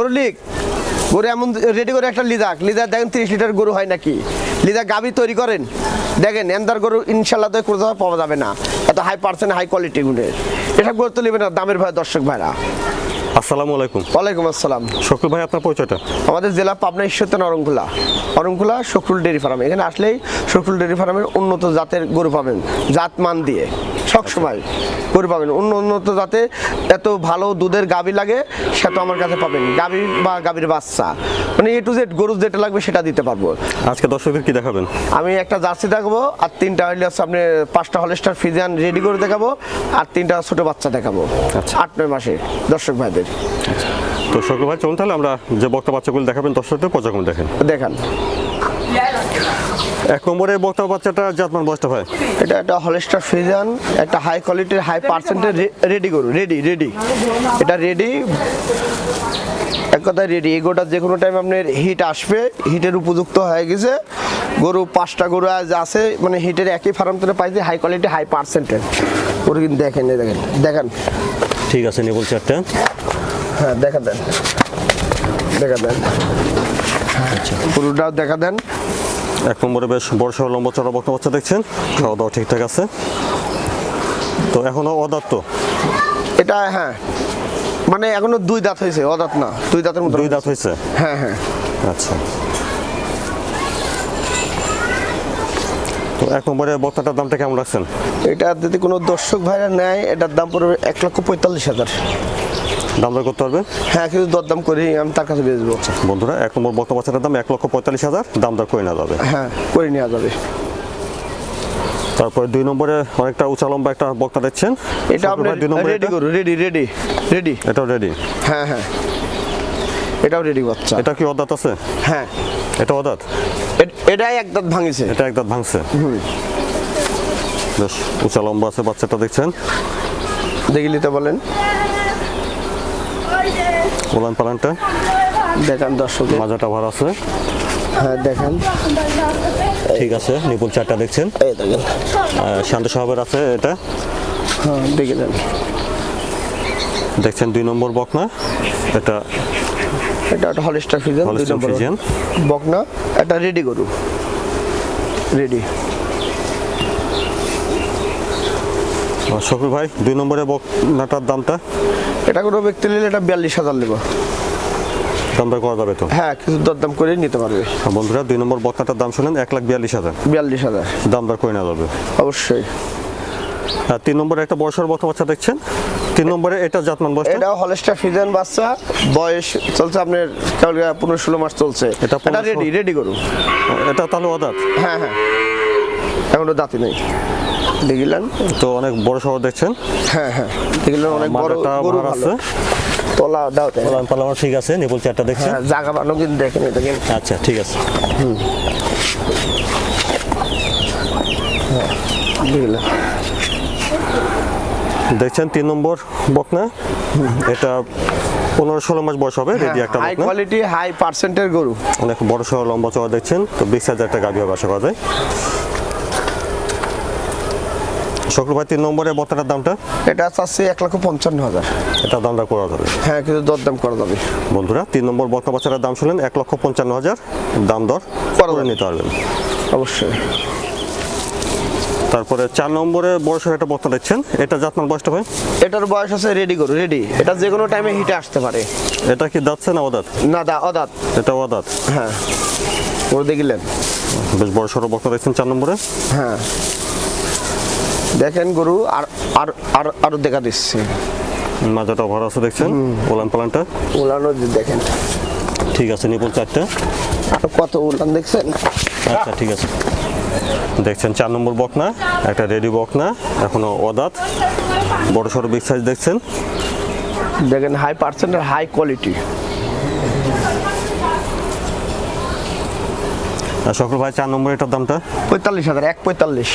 গরু লিক গরু এমন রেডি করে একটা লিদাক। লিদার দেখেন তিরিশ লিটার গরু হয় নাকি? লিদার গাবি তৈরি করেন। দেখেন এমদার গরু ইনশাল্লাহ তো কোথাও পাওয়া যাবে না। এত হাই পার্সেন্ট হাই কোয়ালিটি গুণের এসব গরু তো নেবে না দামের ভয় দর্শক ভাইরা। আসসালামু আলাইকুম। ওয়ালাইকুম আসসালাম। শকুল ভাই আপনার পরিচয়টা? আমাদের জেলা পাবনা ঈশ্বরতন অরংকুলা অরংকুলা শকরুল ডেয়ারি ফার্ম। এখানে আসলেই শকরুল ডেয়ারি ফার্মের উন্নত জাতের গরু পাবেন জাত মান দিয়ে। সবসময় গরু পাবেন অন্য উন্নত যাতে এত ভালো দুধের গাবি লাগে সেটা আমার কাছে পাবেন। গাবি বা গাবির বাচ্চা। মানে এ টু জেড গরু যেটা লাগবে সেটা দিতে পারব। আজকে দর্শকদের কি দেখাবেন? আমি একটা জার্সি দেখাবো আর তিনটা হইলে হচ্ছে আপনি পাঁচটা হলস্টার ফিজিয়ান রেডি করে দেখাবো আর তিনটা ছোট বাচ্চা দেখাবো। আচ্ছা। আট নয় মাসে দর্শক ভাইদের। তো শকুল ভাই চলুন তাহলে আমরা যে বক্তা বাচ্চাগুলো দেখাবেন দর্শকদের পর্যায়ক্রমে দেখেন। দেখান। এক নম্বরে বক্তা বাচ্চাটা জাতমান বয়সটা ভাই? এটা একটা হলস্টার ফিজান একটা হাই কোয়ালিটির হাই পার্সেন্টের রেডি গরু রেডি রেডি এটা রেডি এক কথায় রেডি এগোটা যে কোনো টাইম আপনার হিট আসবে হিটের উপযুক্ত হয়ে গেছে। গরু পাঁচটা গরু আজ আছে মানে হিটের একই ফার্ম থেকে পাইছে হাই কোয়ালিটি হাই পার্সেন্টের গরু কিন্তু দেখেন দেখেন দেখেন। ঠিক আছে নিয়ে বলছি একটা। হ্যাঁ দেখা দেন। দেখা দেন। গরুটাও দেখা দেন। এক নম্বরে বেশ বড় সড় লম্বা চড়া বক্তা বাচ্চা দেখছেন। খাওয়া দাওয়া ঠিকঠাক আছে। তো এখনও অদাত্ত? এটা হ্যাঁ। মানে এখনও দুই দাঁত হয়েছে অদাঁত না দুই দাঁতের মতো দুই দাঁত হয়েছে? হ্যাঁ হ্যাঁ। আচ্ছা। তো এক নম্বরে বক্তাটার দামটা কেমন রাখছেন? এটা যদি কোনো দর্শক ভাইরা নেয় এটার দাম পড়বে এক লক্ষ পঁয়তাল্লিশ হাজার। দাম দর করতে পারবে? হ্যাঁ কিন্তু দরদাম করি আমি তার কাছে বেচবো। বন্ধুরা এক নম্বর বক্তা বাচ্চাটার দাম এক লক্ষ পঁয়তাল্লিশ হাজার দাম দর করে নেওয়া যাবে। হ্যাঁ করে নেওয়া যাবে। তারপরে দুই নম্বরে অনেকটা উঁচা লম্বা একটা বক্তা দেখছেন। এটা নম্বরে রেডি করুন রেডি রেডি রেডি এটাও রেডি হ্যাঁ হ্যাঁ। এটাও রেডি বাচ্চা। এটা কি অদাত আছে? হ্যাঁ। এটা অদাত? এটাই এক দাঁত ভাঙিছে। এটা এক দাঁত ভাঙছে? বেশ উঁচা লম্বা আছে বাচ্চাটা দেখছেন। দেখি নিতে বলেন। উলান পালানটা? দেখান দর্শক মাজাটা ভার আছে। হ্যাঁ দেখান। ঠিক আছে নিপুল চারটা দেখছেন। এই দেখেন। শান্ত সাহাবের আছে এটা? হ্যাঁ দেখে দেন। দেখছেন দুই নম্বর বকনা? এটা এটা একটা হলিস্টার ফিজান দুই নম্বর বকনা। এটা রেডি গরু। রেডি। শফি ভাই দুই নম্বরে বকনাটার দামটা? এটা কোনো ব্যক্তি নিলে এটা বিয়াল্লিশ হাজার নেব। দামটা করা যাবে তো? হ্যাঁ কিছু দরদাম করে নিতে পারবে। বন্ধুরা দুই নম্বর বকনাটার দাম শুনেন এক লাখ বিয়াল্লিশ হাজার। বিয়াল্লিশ হাজার। দাম দর করে নেওয়া যাবে? অবশ্যই। আর তিন নম্বরে একটা বয়সের বক্তা বাচ্চা দেখছেন? তিন নম্বরে এটা জাতমান বয়সটা? এটা হলস্টার ফিজান বাচ্চা বয়স চলছে আপনার কেবল পনেরো ষোলো মাস চলছে। এটা এটা 15 রেডি রেডি গরু। এটা তাহলে অদাত হ্যাঁ হ্যাঁ। এখনও দাঁতি নেই। দেখিলেন। তো অনেক বড় শহর দেখছেন? হ্যাঁ হ্যাঁ। দেখিলেন অনেক বড় গরু আছে। তলা দাও তাই। পালানো ঠিক আছে নিপুল চারটা দেখছেন? হ্যাঁ জায়গা বানো কিন্তু দেখেন এটা আচ্ছা ঠিক আছে। দেখিলেন। দেখছেন তিন নম্বর বকনা? এটা পনেরো ষোলো মাস বয়স হবে রেডি একটা হাই কোয়ালিটি হাই পার্সেন্টের গরু। অনেক বড় সহ লম্বা চওয়া দেখছেন। তো বিশ হাজার একটা গাভি হবে আশা করা যায়। শকুর ভাই তিন নম্বরে বকনাটার দামটা? এটা চাচ্ছে এক লক্ষ পঞ্চান্ন হাজার। এটা দামটা করা যাবে। হ্যাঁ কিন্তু দরদাম করা যাবে। বন্ধুরা তিন নম্বর বকনা বাচ্চাটার দাম শুনলেন এক লক্ষ পঞ্চান্ন হাজার। দাম দর করা করে নিতে পারবেন। অবশ্যই। তারপরে চার নম্বরে বড় সড়ো একটা বকনা দেখছেন। এটা জাতমান বয়সটা ভাই? এটার বয়স আছে রেডি গরু রেডি। এটা যে কোনো টাইমে হিটে আসতে পারে। এটা কি দাঁতছে না অদাত? না দা অদাত। এটা অদাত। হ্যাঁ। গরু দেখিলেন। বেশ বড় সড়ো বকনা দেখছেন চার নম্বরে। হ্যাঁ। দেখেন গরু আর আর আর আরও দেখা দিচ্ছে। মাজাটা ভরা আছে দেখছেন? ওলান পালানটা? উলানো দেখেন। ঠিক আছে নিপুল চারটা। কত উলান দেখছেন? আচ্ছা ঠিক আছে। দেখছেন চার নম্বর বকনা একটা রেডি বকনা এখনও অদাত। বড় সড়ো বিগ সাইজ দেখছেন? দেখেন হাই পার্সেন্টের হাই কোয়ালিটি সকল ভাই চার নম্বর এটার দামটা? পঁয়তাল্লিশ হাজার এক পঁয়তাল্লিশ।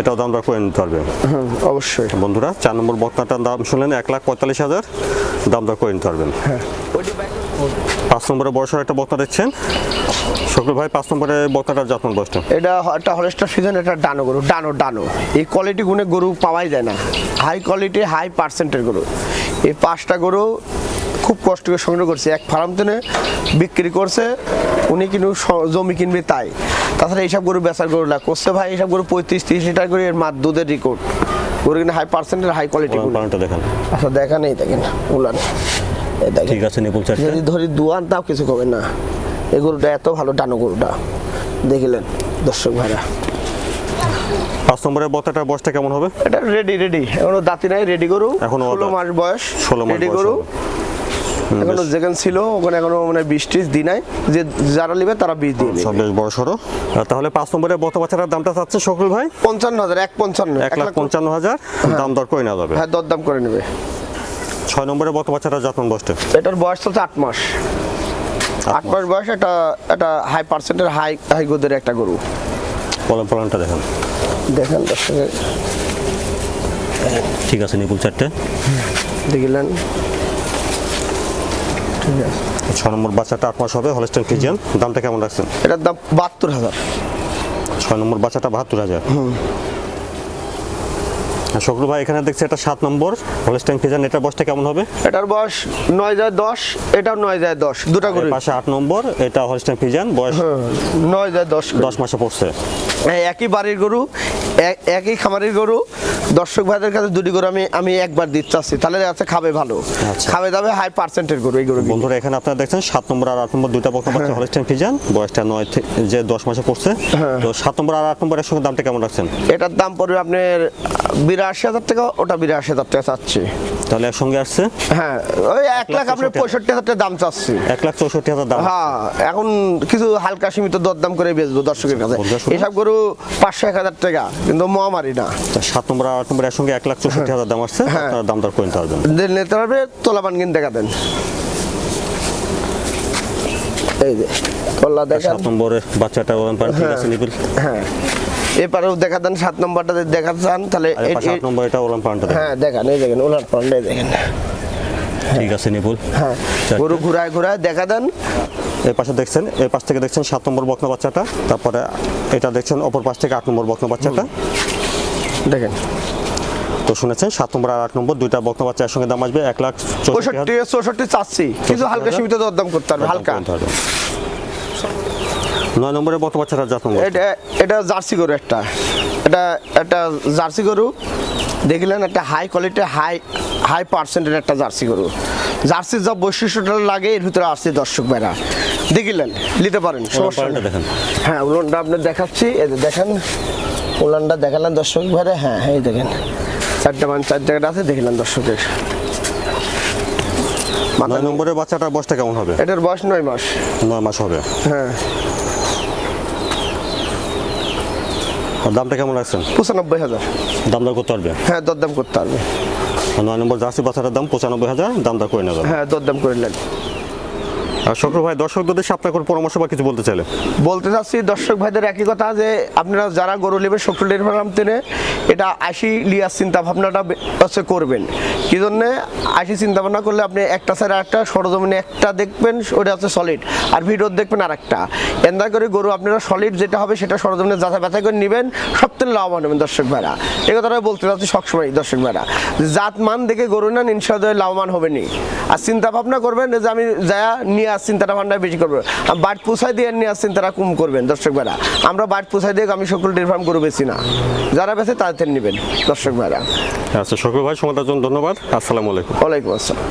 এটাও দাম করে নিতে পারবে। হুম অবশ্যই। বন্ধুরা চার নম্বর বকনাটার দাম শুনলেন এক লাখ পঁয়তাল্লিশ হাজার দাম দর করে নিতে পারবেন। পাঁচ নম্বরে বড় সড়ো একটা বকনা দেখছেন। সকল ভাই পাঁচ নম্বরে বকনাটার যত্ন বয়সটা? এটা একটা হলস্টার সিজন এটা ডানো গরু ডানো ডানো। এই কোয়ালিটি গুণে গরু পাওয়াই যায় না। হাই কোয়ালিটি হাই পার্সেন্টের গরু। এই পাঁচটা গরু খুব কষ্ট করে সংগ্রহ করছে। এক ফার্ম তেনে বিক্রি করছে উনি কিন্তু জমি কিনবে তাই। তাছাড়া এইসব গরু বেচার গরু না। করছে ভাই এইসব গরু পঁয়ত্রিশ তিরিশ লিটার করে এর মার দুধের রেকর্ড গরু কিন্তু হাই পার্সেন্টের হাই কোয়ালিটি দেখেন। আচ্ছা দেখা নেই দেখেন উলান। ঠিক আছে যদি ধরি দুয়ান তাও কিছু কবে না। এই গরুটা এত ভালো ডানো গরুটা। দেখিলেন দর্শক ভাইরা। পাঁচ নম্বরের বক্তাটার বয়সটা কেমন হবে? এটা রেডি রেডি এখনও দাঁতি নাই রেডি গরু। এখনও ষোলো মাস বয়স 16 মাস রেডি গরু। এখনও যেখানে ছিল ওখানে এখনও মানে বিশ ত্রিশ দিন নাই যে যারা নিবে তারা বিশ দিয়ে সব বেশ বড় সড়ো। তাহলে পাঁচ নম্বরের বক্তা বাচ্চাটার দামটা চাচ্ছে শকুল ভাই? পঞ্চান্ন হাজার এক পঞ্চান্ন এক লাখ পঞ্চান্ন হাজার দাম দর করে নেওয়া যাবে? হ্যাঁ দরদাম করে নেবে। ছয় নম্বরের বক্তা বাচ্চাটার যত্ন বসতে এটার বয়স চলছে আট মাস। আট মাস বয়স এটা এটা হাই পার্সেন্টের হাই হাই গোদের একটা গরু। পলন পলনটা দেখেন। দেখেন ঠিক আছে নিপুল চারটে। দেখিলেন। আছে ছয় নম্বর বাচ্চাটা আট মাস হবে হলস্টেন ফিজিয়ান দামটা কেমন রাখছেন? এটার দাম বাহাত্তর হাজার। ছয় নম্বর বাচ্চাটা বাহাত্তর হাজার। শকুল ভাই এখানে দেখছি এটা সাত নম্বর হলস্টেন ফিজিয়ান এটার বয়সটা কেমন হবে? এটার বয়স নয় যায় দশ এটাও নয় যায় দশ দুটা করে। পাশে আট নম্বর এটা হলস্টেন ফিজিয়ান বয়স নয় যায় দশ দশ মাসে পড়ছে। একই বাড়ির গরু এক- একই খামারের গরু। দর্শক ভাইদের কাছে দুটি গরু আমি আমি একবার দিতে চাচ্ছি। তাহলে আছে খাবে ভালো। আচ্ছা। খাবে যাবে হাই পার্সেন্টের গরু এই গরু বন্ধুরা এখানে আপনারা দেখছেন সাত নম্বর আর আট নম্বর দুইটা বক্তা বাচ্চা হলস্টেন ফিজিয়ান বয়সটা নয় থেকে- যে দশ মাসে পড়ছে। তো সাত নম্বর আর আট নম্বরের সঙ্গে দামটা কেমন রাখছেন? এটার দাম পড়বে আপনার বিরাশি হাজার টাকা ওটা বিরাশি হাজার টাকা চাচ্ছি। তাহলে একসঙ্গে আসছে? হ্যাঁ ওই এক লাখ চৌষট্টি পঁয়ষট্টি হাজার টাকা দাম চাচ্ছি। এক লাখ চৌষট্টি হাজার দাম। হ্যাঁ এখন কিছু হালকা সীমিত দরদাম করে বেচবো দর্শকের কাছে। এসব গরু পাঁচশো এক হাজার টাকা কিন্তু মহামারী না। সাত নম্বর আট নম্বর একসঙ্গে এক লাখ চৌষট্টি হাজার দাম আসছে হ্যাঁ। আপনারা দাম দর করে নিতে পারবেন। নিতে পারবে তোলাবান কিন দেখা দেন। এই যে তোলা দেখান সাত নম্বরের বাচ্চাটা বলেন পারেন ঠিক আছে নিপিল? হ্যাঁ। এপারেও দেখা দেন সাত নম্বরটা দেখা চান তাহলে এ- নম্বর এটা ওলাম পানটা হ্যাঁ দেখান এই দেখেন ওনার পান্ডে দেখেন। ঠিক আছে নিপুল। হ্যাঁ গরু ঘুরায় ঘুরায় দেখা দেন এই পাশে দেখছেন এই পাশ থেকে দেখছেন সাত নম্বর বকনা বাচ্চাটা তারপরে এটা দেখছেন অপর পাশ থেকে আট নম্বর বকনা বাচ্চাটা। দেখেন। তো শুনেছেন সাত নম্বর আর আট নম্বর দুইটা বকনা বাচ্চা একসঙ্গে দাম আসবে এক লাখ চৌষট্টি চৌষট্টি চাচ্ছি কিন্তু হালকা? সীমিত দরদাম করতে পারবে হালকা। নয় নম্বরের বকনা বাচ্চাটা জাত নম্বর। এটা এটা জার্সি গরু একটা। এটা একটা জার্সি গরু। দেখলেন একটা হাই কোয়ালিটি হাই হাই পার্সেন্টের একটা জার্সি গরু। জার্সির যা বৈশিষ্ট্যটা লাগে এর ভিতরে আসছে দর্শক ভাইরা। দেখিলেন নিতে পারেন সমস্যা দেখেন। হ্যাঁ উলনটা আপনি দেখাচ্ছি এই দেখেন উলানটা দেখালেন দর্শক ভাইরা হ্যাঁ এই দেখেন চারটা মান চার জায়গাটা আছে দেখলেন দর্শকের। নয় নম্বরের বাচ্চাটার বয়সটা কেমন হবে? এটার বয়স নয় মাস। নয় মাস হবে। হ্যাঁ। দামটা কেমন রাখছেন? পঁচানব্বই হাজার। দাম দর করতে পারবে? হ্যাঁ দরদাম করতে পারবে। নয় নম্বর জার্সি বাচ্চাটার দাম পঁচানব্বই হাজার দাম দর করে নেবেন হ্যাঁ দরদাম করে নেন। আর ভাই, দর্শকদের দেশে আপনার পরামর্শ বা কিছু বলতে চাইলে? বলতে চাচ্ছি, দর্শক ভাইদের একই কথা যে, আপনারা যারা গরু নেবেন শক্তির ফার্ম তেনে, এটা আশি লিয়ার চিন্তা ভাবনাটা হচ্ছে করবেন। কি জন্যে? আশি চিন্তা ভাবনা করলে আপনি একটা সাইড একটা, সরজমিনে একটা দেখবেন, ওটা হচ্ছে সলিড আর ভিডিও দেখবেন আর একটা এন্দা করে গরু আপনারা সলিড যেটা হবে, সেটা সরজমিনে যাচাই বাছাই করে নেবেন সবথেকে লাভবান হবেন দর্শক ভাইরা। এই কথাটা বলতে চাচ্ছি সবসময় দর্শক ভাইরা। জাত মান দেখে গরু নেন ইনশাল্লাহ লাভবান হবেনি আর চিন্তা ভাবনা করবেন যে, আমি যা নিয়ে আর চিন্তাটা ভান্ডার বেশি করবে। বাট পোষাই দিয়ে নিয়ে আসছেন তারা কম করবেন দর্শক ভাইরা। আমরা বাট পোসাই দিয়ে আমি সকল ডেয়ারি ফার্ম গরু বেশি না। যারা বেছে তাদের নেবেন দর্শক ভাইরা। আচ্ছা সকল ভাই সময়টার জন্য ধন্যবাদ। আসসালামু আলাইকুম। ওয়ালাইকুম আসসালাম।